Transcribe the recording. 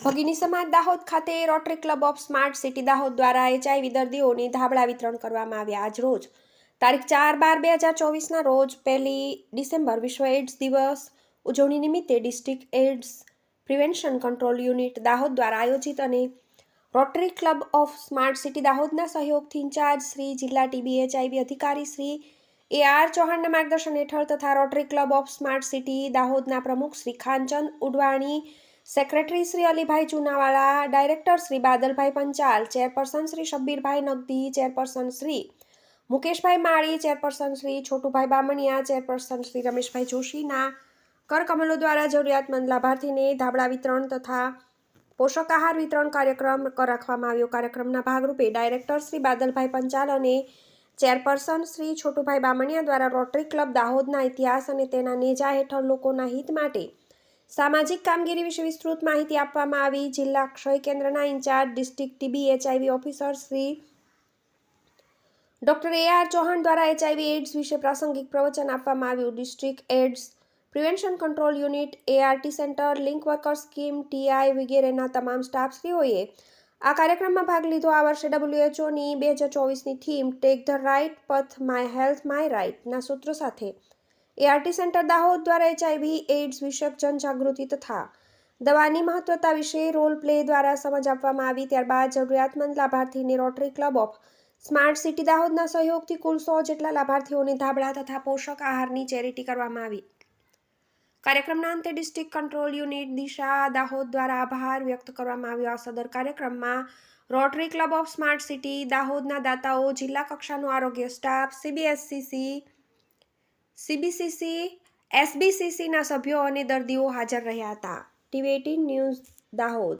ભગીની સમાજ દાહોદ ખાતે rotary club of smart city Dahod દ્વારા એચઆઈવી દર્દીઓને ધાબળા વિતરણ કરવામાં આવ્યા આજ રોજ. તારીખ ચાર બાર બે હજાર ચોવીસના રોજ પહેલી ડિસેમ્બર વિશ્વ એડ્સ દિવસ ઉજવણી નિમિત્તે district AIDS prevention control unit Dahod દ્વારા આયોજિત અને rotary club of smart city દાહોદના સહયોગથી ઇન્ચાર્જ શ્રી જિલ્લા ટીબી એચઆઈવી અધિકારી શ્રી એ આર ચૌહાણના માર્ગદર્શન હેઠળ તથા rotary club of smart city દાહોદના પ્રમુખ Shri Khanchand Udwani secretary Shri Alibhai Chunawala, director Shri Badalbhai Panchal, chairperson Shri Shabbirbhai Nagdi, chairperson Shri Mukeshbhai Mali, chairperson Shri Chhotubhai Bamaniya, chairperson Shri Rameshbhai જોશીના કરકમલો દ્વારા જરૂરિયાતમંદ લાભાર્થીને ધાબળા વિતરણ તથા પોષક આહાર વિતરણ કાર્યક્રમ રાખવામાં આવ્યો. કાર્યક્રમના ભાગરૂપે ડાયરેક્ટર શ્રી બાદલભાઈ પંચાલ અને ચેરપર્સન શ્રી છોટુભાઈ બામણિયા દ્વારા રોટરી ક્લબ દાહોદના ઇતિહાસ અને તેના નેજા હેઠળ લોકોના હિત માટે સામાજિક કામગીરી વિશે વિસ્તૃત માહિતી આપવામાં આવી. જિલ્લા ક્ષય કેન્દ્રના in charge district TB HIV officer Shri doctor A R Chauhan દ્વારા એચઆઈવી એડ્સ વિશે પ્રાસંગિક પ્રવચન આપવામાં આવ્યું. District AIDS prevention control unit, ART centre, link worker scheme, TI વગેરેના તમામ સ્ટાફશ્રીઓએ આ કાર્યક્રમમાં ભાગ લીધો. આ વર્ષે ડબ્લ્યુએચઓની બે હજાર ચોવીસની theme take the right path my health my રાઇટના સૂત્રો સાથે એઆરટી સેન્ટર દાહોદ દ્વારા એચઆઈવી એઇડ્સ વિષયક જનજાગૃતિ તથા દવાની મહત્વતા વિશે રોલ પ્લે દ્વારા સમજ આપવામાં આવી. ત્યારબાદ જરૂરિયાતમંદ લાભાર્થીને rotary club of smart city દાહોદના સહયોગથી કુલ સો જેટલા લાભાર્થીઓને ધાબળા તથા પોષક આહારની ચેરિટી કરવામાં આવી. કાર્યક્રમના અંતે district control unit Disha Dahod દ્વારા આભાર વ્યક્ત કરવામાં આવ્યો. આ સદર કાર્યક્રમમાં rotary club of smart city દાહોદના દાતાઓ, જિલ્લા કક્ષાનો આરોગ્ય સ્ટાફ સીબીએસસીસી સીબીસીસી એસબીસીસીના સભ્યો અને દર્દીઓ હાજર રહ્યા હતા. TV eighteen news Dahod.